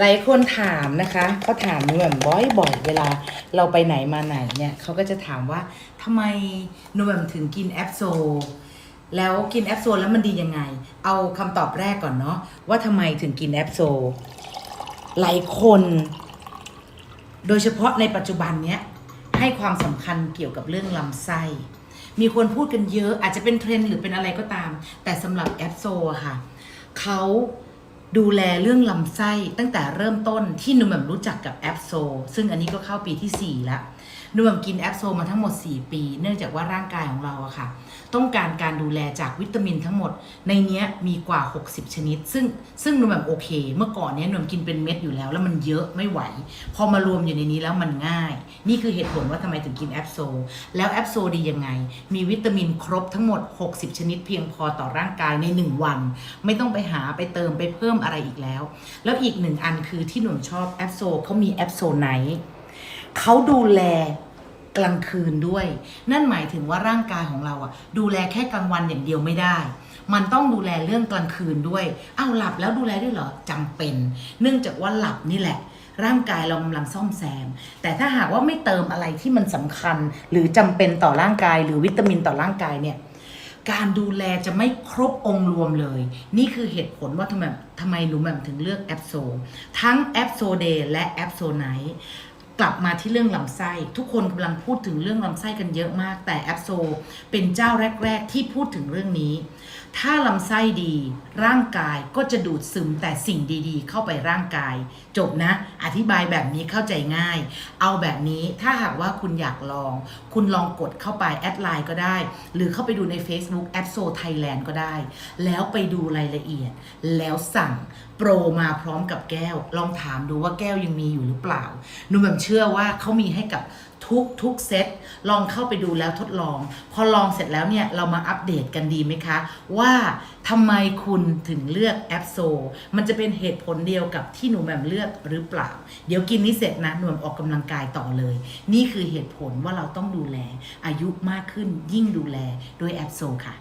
หลายคนถามนะคะเขาถามหนูแบบบ่อยๆเวลาเราไปไหนมาไหนเนี่ยเขาก็จะถามว่าทำไมหนูแบบถึงกินแอปโซ แล้วกินแอปโซแล้วมันดียังไง เอาคำตอบแรกก่อนเนาะว่าทำไมถึงกินแอปโซ หลายคน โดยเฉพาะในปัจจุบันเนี้ยให้ความสำคัญเกี่ยวกับเรื่องลำไส้มีคนพูดกันเยอะอาจจะเป็นเทรนด์หรือเป็นอะไรก็ตาม แต่สำหรับแอปโซค่ะเขา ดูแลเรื่องลำไส้ตั้งแต่เริ่มต้นที่หนุ่มแบบรู้จักกับแอปโซ ซึ่งอันนี้ก็เข้าปีที่ 4 แล้ว หนุ่มแบบกินแอปโซมาทั้งหมด 4 ปี เนื่องจากว่าร่างกายของเราอะค่ะ ต้องการการดูแลจากวิตามินทั้งหมด ในเนี้ยมีกว่า 60 ชนิด ซึ่งซึ่งหนุ่มแบบโอเค เมื่อก่อนเนี้ยหนุ่มกินเป็นเม็ดอยู่แล้ว แล้วมันเยอะไม่ไหว พอมารวมอยู่ในนี้แล้วมันง่าย นี่คือเหตุผลว่าทำไมถึงกินแอปโซแล้วแอปโซดียังไง มีวิตามินครบทั้งหมด 60 ชนิด เพียงพอต่อร่างกายใน 1 วัน ไม่ต้องไปหาไปเติมไปเพิ่มอะไรอีกแล้ว แล้วอีกหนึ่งอันคือที่หนุ่มชอบแอปโซเขามีแอปโซไนท์ เขาดูแลกลางคืนด้วย นั่นหมายถึงว่าร่างกายของเราอะดูแลแค่กลางวันอย่างเดียวไม่ได้ มันต้องดูแลเรื่องกลางคืนด้วยเอ้าหลับแล้วดูแลด้วยเหรอจำเป็น เนื่องจากว่าหลับนี่แหละ ร่างกายเรากำลังซ่อมแซม แต่ถ้าหากว่าไม่เติมอะไรที่มันสำคัญ หรือจำเป็นต่อร่างกาย หรือวิตามินต่อร่างกายเนี่ยการดูแลจะไม่ครบองค์รวมเลย นี่คือเหตุผลว่าทำไมทำไมหนูแหม่มถึงเลือกแอปโซ ทั้งแอปโซเดย์และแอปโซไนท์ กลับมาที่เรื่องลำไส้ ทุกคนกำลังพูดถึงเรื่องลำไส้กันเยอะมาก แต่แอปโซ เป็นเจ้าแรก ๆ ที่พูดถึงเรื่องนี้ ถ้าลำไส้ดี ร่างกายก็จะดูดซึมแต่สิ่งดีๆ เข้าไปร่างกาย จบนะ อธิบายแบบนี้เข้าใจง่าย เอาแบบนี้ถ้าหากว่าคุณอยากลอง คุณลองกดเข้าไปแอดไลน์ก็ได้ หรือเข้าไปดูใน Facebook แอปโซไทยแลนด์ก็ได้ แล้วไปดูรายละเอียด แล้วสั่งโปรมาพร้อมกับแก้ว ลองถามดูว่าแก้วยังมีอยู่หรือเปล่าหนุ่มแบบเชือชื่อว่าเขามีให้กับทุกทุกเซตลองเข้าไปดูแล้วทดลอง พอลองเสร็จแล้วเนี่ย เรามาอัปเดตกันดีไหมคะ ว่าทำไมคุณถึงเลือกแอปโซ มันจะเป็นเหตุผลเดียวกับที่หนูแหม่มเลือกหรือเปล่า เดี๋ยวกินนี้เสร็จนะหนูแหม่มออกกำลังกายต่อเลย นี่คือเหตุผลว่าเราต้องดูแล อายุมากขึ้นยิ่งดูแลด้วยแอปโซค่ะ